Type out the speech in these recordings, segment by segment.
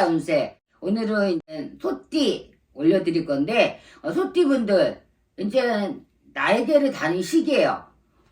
3월달 운세 오늘은 소띠 올려드릴 건데 어, 소띠분들 이제 나에게를 다닌 시기예요.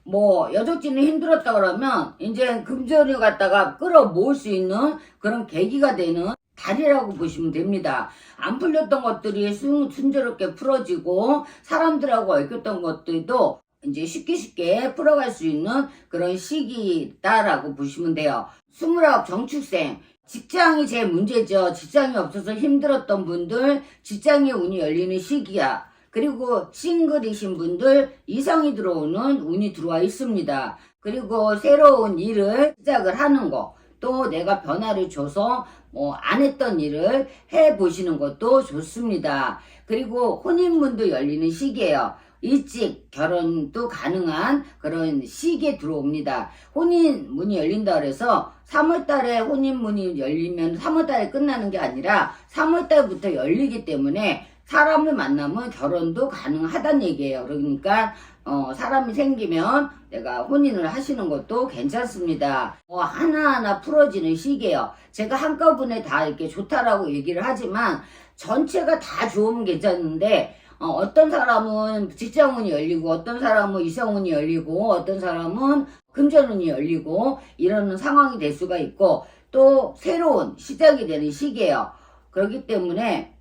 뭐 여적지는 힘들었다 그러면 이제 금전을 갖다가 끌어모을 수 있는 그런 계기가 되는 달이라고 보시면 됩니다. 안 풀렸던 것들이 순, 순조롭게 풀어지고 사람들하고 얽혔던 것들도 이제 쉽게 쉽게 풀어갈 수 있는 그런 시기다라고 보시면 돼요. 29 정축생 직장이 제일 문제죠. 직장이 없어서 힘들었던 분들 직장의 운이 열리는 시기야. 그리고 싱글이신 분들 이성이 들어오는 운이 들어와 있습니다. 그리고 새로운 일을 시작을 하는 거. 또 내가 변화를 줘서 뭐안 했던 일을 해 보시는 것도 좋습니다. 그리고 혼인문도 열리는 시기예요. 일찍 결혼도 가능한 그런 시기에 들어옵니다. 혼인문이 열린다 그래서 3월달에 혼인문이 열리면 3월달에 끝나는 게 아니라 3월달부터 열리기 때문에 사람을 만나면 결혼도 가능하다는 얘기예요. 그러니까 어, 사람이 생기면 내가 혼인을 하시는 것도 괜찮습니다. 어, 하나하나 풀어지는 시기예요. 제가 한꺼번에 다 이렇게 좋다라고 얘기를 하지만 전체가 다 좋으면 괜찮은데 어, 떤 사람은 직장운이 열리고 어떤 사람은 이성운이 열리고 어떤 사람은 금전운이 열리고 이러는 상황이 될 수가 있고 또 새로운 시작이 되는 시기예요. 그렇기 때문에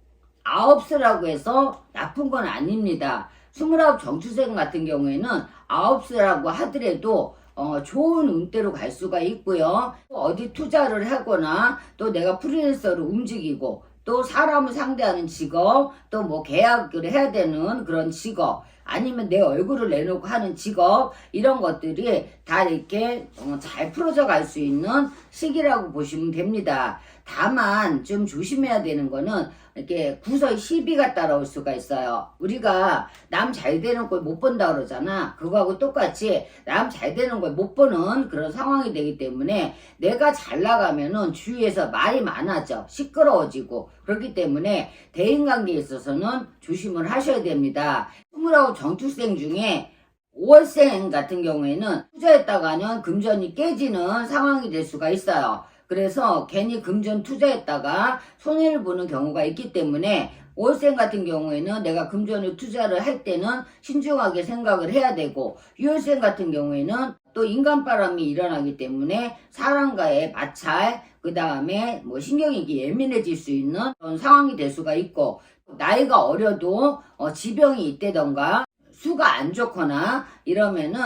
아홉수라고 해서 나쁜 건 아닙니다. 스물아홉 정추생 같은 경우에는 아홉수라고 하더라도 어, 좋은 운대로 갈 수가 있고요. 또 어디 투자를 하거나 또 내가 프리랜서로 움직이고 또 사람을 상대하는 직업 또 뭐 계약을 해야 되는 그런 직업 아니면 내 얼굴을 내놓고 하는 직업 이런 것들이 다 이렇게 어, 잘 풀어져 갈 수 있는 시기라고 보시면 됩니다. 다만 좀 조심해야 되는 거는 이렇게 구설 시비가 따라올 수가 있어요. 우리가 남 잘 되는 걸 못 본다 그러잖아. 그거하고 똑같이 남 잘 되는 걸 못 보는 그런 상황이 되기 때문에 내가 잘 나가면은 주위에서 말이 많아져. 시끄러워지고. 그렇기 때문에 대인관계에 있어서는 조심을 하셔야 됩니다. 29 정축생 중에 5월생 같은 경우에는 투자했다가는 금전이 깨지는 상황이 될 수가 있어요. 그래서 괜히 금전 투자했다가 손해를 보는 경우가 있기 때문에 5월생 같은 경우에는 내가 금전을 투자를 할 때는 신중하게 생각을 해야 되고 6월생 같은 경우에는 또 인간바람이 일어나기 때문에 사람과의 마찰 그 다음에 뭐 신경이 예민해질 수 있는 그런 상황이 될 수가 있고 나이가 어려도 어, 지병이 있다던가 수가 안 좋거나 이러면은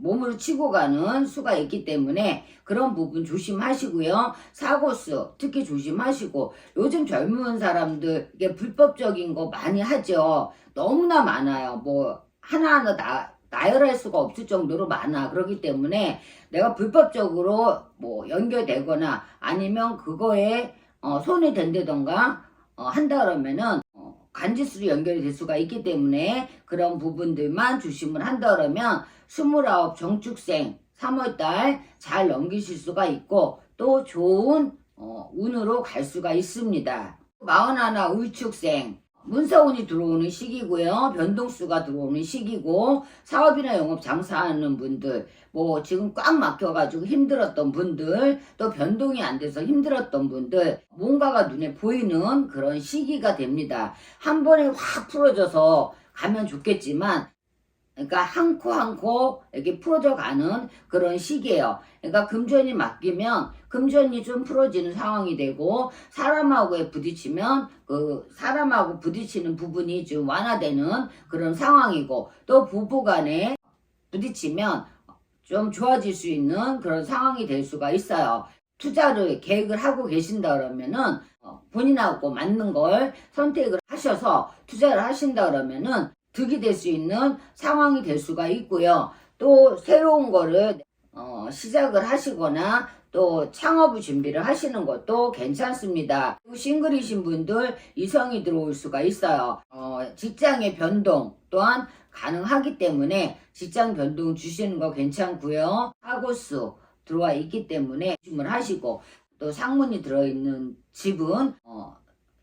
몸으로 치고 가는 수가 있기 때문에 그런 부분 조심하시고요. 사고수 특히 조심하시고 요즘 젊은 사람들 이게 불법적인 거 많이 하죠. 너무나 많아요. 뭐 하나하나 나 나열할 수가 없을 정도로 많아. 그렇기 때문에 내가 불법적으로 뭐 연결되거나 아니면 그거에 어, 손이 댄다던가 어, 한다 그러면은 어, 간짓수로 연결이 될 수가 있기 때문에 그런 부분들만 조심을 한다 그러면 29 정축생 3월달 잘 넘기실 수가 있고 또 좋은 어, 운으로 갈 수가 있습니다. 41 울축생 문서운이 들어오는 시기고요. 변동수가 들어오는 시기고 사업이나 영업 장사하는 분들 뭐 지금 꽉 막혀가지고 힘들었던 분들 또 변동이 안 돼서 힘들었던 분들 뭔가가 눈에 보이는 그런 시기가 됩니다. 한 번에 확 풀어져서 가면 좋겠지만 그러니까 한 코 한 코 이렇게 풀어져 가는 그런 시기예요. 그러니까 금전이 맡기면 금전이 좀 풀어지는 상황이 되고 사람하고에 부딪히면 그 사람하고 부딪히는 부분이 좀 완화되는 그런 상황이고 또 부부간에 부딪히면 좀 좋아질 수 있는 그런 상황이 될 수가 있어요. 투자를 계획을 하고 계신다 그러면은 어, 본인하고 맞는 걸 선택을 하셔서 투자를 하신다 그러면은 득이 될 수 있는 상황이 될 수가 있고요. 또 새로운 거를 어, 시작을 하시거나 또 창업을 준비를 하시는 것도 괜찮습니다. 싱글이신 분들 이성이 들어올 수가 있어요. 어, 직장의 변동 또한 가능하기 때문에 직장 변동 주시는 거 괜찮고요. 하고수 들어와 있기 때문에 조심을 하시고 또 상문이 들어있는 집은 어,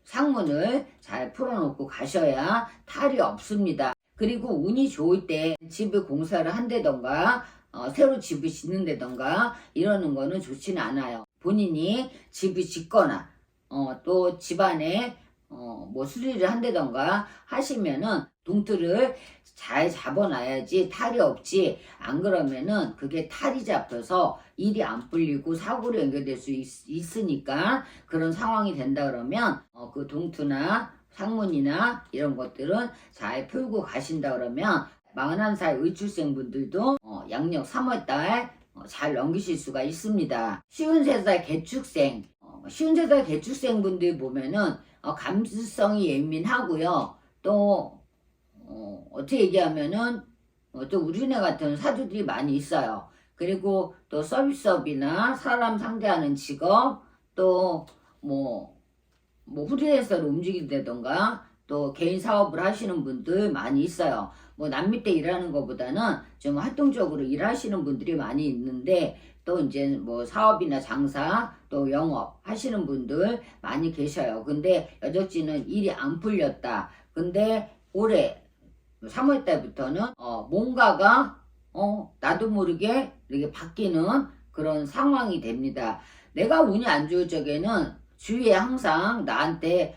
상문을 잘 풀어놓고 가셔야 탈이 없습니다. 그리고 운이 좋을 때 집을 공사를 한다던가 어, 새로 집을 짓는다던가 이러는 거는 좋지는 않아요. 본인이 집을 짓거나 어, 또 집안에 어, 뭐 수리를 한다던가 하시면은 동틀을 잘 잡아놔야지 탈이 없지 안 그러면은 그게 탈이 잡혀서 일이 안 풀리고 사고로 연결될 수 있, 으니까 그런 상황이 된다 그러면 어, 그 동투나 상문이나 이런 것들은 잘 풀고 가신다 그러면 41살 의출생 분들도 어, 양력 3월달 어, 잘 넘기실 수가 있습니다. 쉬운 세살 개축생 어, 쉬운 세살 개축생 분들 보면은 어, 감수성이 예민하고요. 또 어, 어떻게 얘기하면은 어, 또 우리네 같은 사주들이 많이 있어요. 그리고 또 서비스업이나 사람 상대하는 직업 또뭐뭐 프리랜서로 움직인다던가 또 개인 사업을 하시는 분들 많이 있어요. 뭐 남 밑에 일하는 것보다는 좀 활동적으로 일하시는 분들이 많이 있는데 또 이제 뭐 사업이나 장사 또 영업 하시는 분들 많이 계셔요. 근데 여적지는 일이 안 풀렸다. 근데 올해 3월 달부터는 어 뭔가가 어 나도 모르게 이렇게 바뀌는 그런 상황이 됩니다. 내가 운이 안 좋을 적에는 주위에 항상 나한테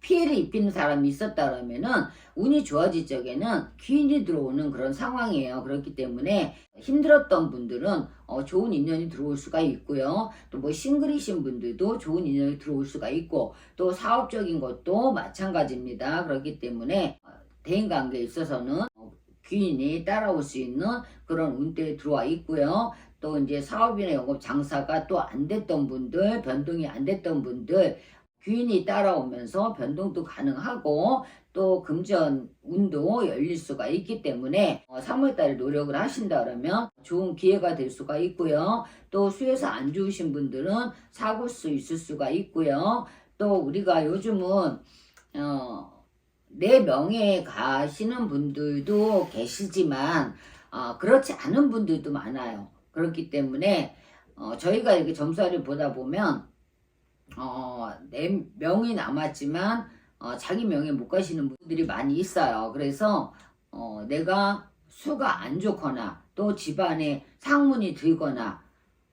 피해를 입히는 사람이 있었다 그러면은 운이 좋아질 적에는 귀인이 들어오는 그런 상황이에요. 그렇기 때문에 힘들었던 분들은 어, 좋은 인연이 들어올 수가 있고요. 또 뭐 싱글이신 분들도 좋은 인연이 들어올 수가 있고 또 사업적인 것도 마찬가지입니다. 그렇기 때문에 어, 대인 관계에 있어서는 어, 귀인이 따라올 수 있는 그런 운대에 들어와 있고요. 또 이제 사업이나 영업 장사가 또 안 됐던 분들, 변동이 안 됐던 분들, 귀인이 따라오면서 변동도 가능하고 또 금전 운도 열릴 수가 있기 때문에 3월달에 노력을 하신다 그러면 좋은 기회가 될 수가 있고요. 또 수에서 안 좋으신 분들은 사고 수 있을 수가 있고요. 또 우리가 요즘은 어, 내 명예에 가시는 분들도 계시지만 어, 그렇지 않은 분들도 많아요. 그렇기 때문에 어, 저희가 이렇게 점수를 보다 보면 어, 내 명이 남았지만 어, 자기 명예 못 가시는 분들이 많이 있어요. 그래서 어, 내가 수가 안 좋거나 또 집안에 상문이 들거나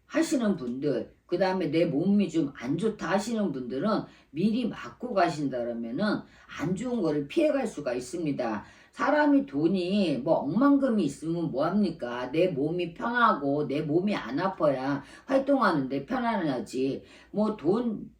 하시는 분들 그 다음에 내 몸이 좀 안 좋다 하시는 분들은 미리 맞고 가신다 그러면은 안 좋은 거를 피해갈 수가 있습니다. 사람이 돈이 뭐 억만금이 있으면 뭐합니까? 내 몸이 편하고 내 몸이 안 아파야 활동하는데 편안하지. 뭐 돈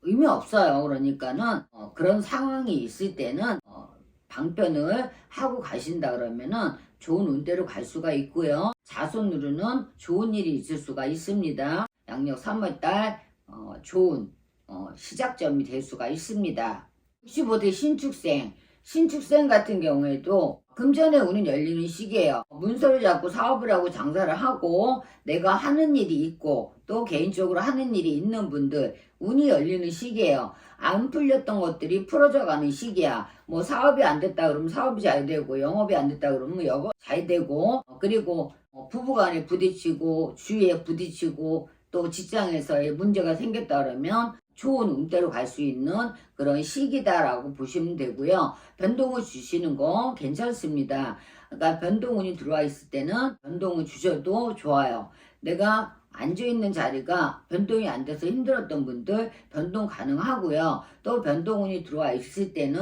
의미 없어요. 그러니까는 어, 그런 상황이 있을 때는 어, 방편을 하고 가신다 그러면은 좋은 운대로 갈 수가 있고요. 자손으로는 좋은 일이 있을 수가 있습니다. 양력 3월달 어, 좋은 어, 시작점이 될 수가 있습니다. 65대 신축생 신축생 같은 경우에도 금전의 운은 열리는 시기예요. 문서를 잡고 사업을 하고 장사를 하고 내가 하는 일이 있고 또 개인적으로 하는 일이 있는 분들 운이 열리는 시기예요. 안 풀렸던 것들이 풀어져 가는 시기야. 뭐 사업이 안 됐다 그러면 사업이 잘 되고 영업이 안 됐다 그러면 영업 잘 되고 어, 그리고 어, 부부간에 부딪히고 주위에 부딪히고 또 직장에서의 문제가 생겼다 그러면 좋은 운대로 갈 수 있는 그런 시기다라고 보시면 되고요. 변동을 주시는 거 괜찮습니다. 그러니까 변동운이 들어와 있을 때는 변동을 주셔도 좋아요. 내가 앉아있는 자리가 변동이 안 돼서 힘들었던 분들 변동 가능하고요. 또 변동운이 들어와 있을 때는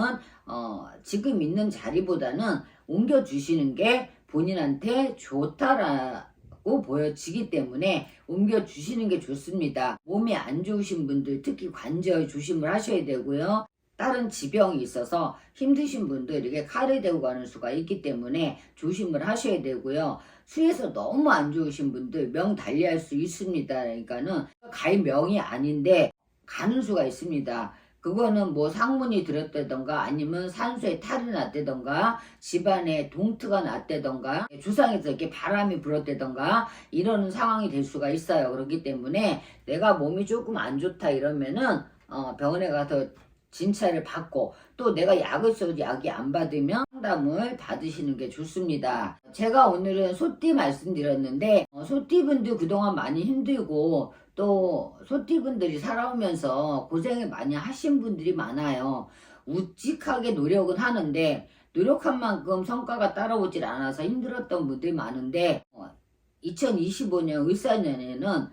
어, 지금 있는 자리보다는 옮겨주시는 게 본인한테 좋다라 고 보여지기 때문에 옮겨주시는 게 좋습니다. 몸이 안 좋으신 분들 특히 관절 조심을 하셔야 되고요. 다른 지병이 있어서 힘드신 분들 이렇게 칼을 대고 가는 수가 있기 때문에 조심을 하셔야 되고요. 수에서 너무 안 좋으신 분들 명 달리할 수 있습니다. 그러니까는 갈 명이 아닌데 가는 수가 있습니다. 그거는 뭐 상문이 들었다던가 아니면 산소에 탈이 났다던가 집안에 동트가 났다던가 주상에서 이렇게 바람이 불었다던가 이러는 상황이 될 수가 있어요. 그렇기 때문에 내가 몸이 조금 안 좋다 이러면은 어, 병원에 가서 진찰을 받고 또 내가 약을 써도 약이 안 받으면 상담을 받으시는 게 좋습니다. 제가 오늘은 소띠 말씀드렸는데 어, 소띠분들 그동안 많이 힘들고 또 소띠분들이 살아오면서 고생을 많이 하신 분들이 많아요. 우직하게 노력은 하는데 노력한 만큼 성과가 따라오질 않아서 힘들었던 분들이 많은데 2025년 을사년에는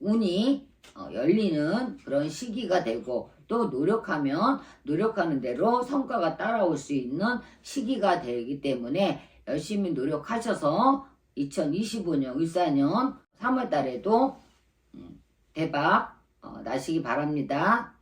운이 어, 열리는 그런 시기가 되고 또 노력하면 노력하는 대로 성과가 따라올 수 있는 시기가 되기 때문에 열심히 노력하셔서 2025년 을사년 3월 달에도 음, 대박 어, 나시기 바랍니다.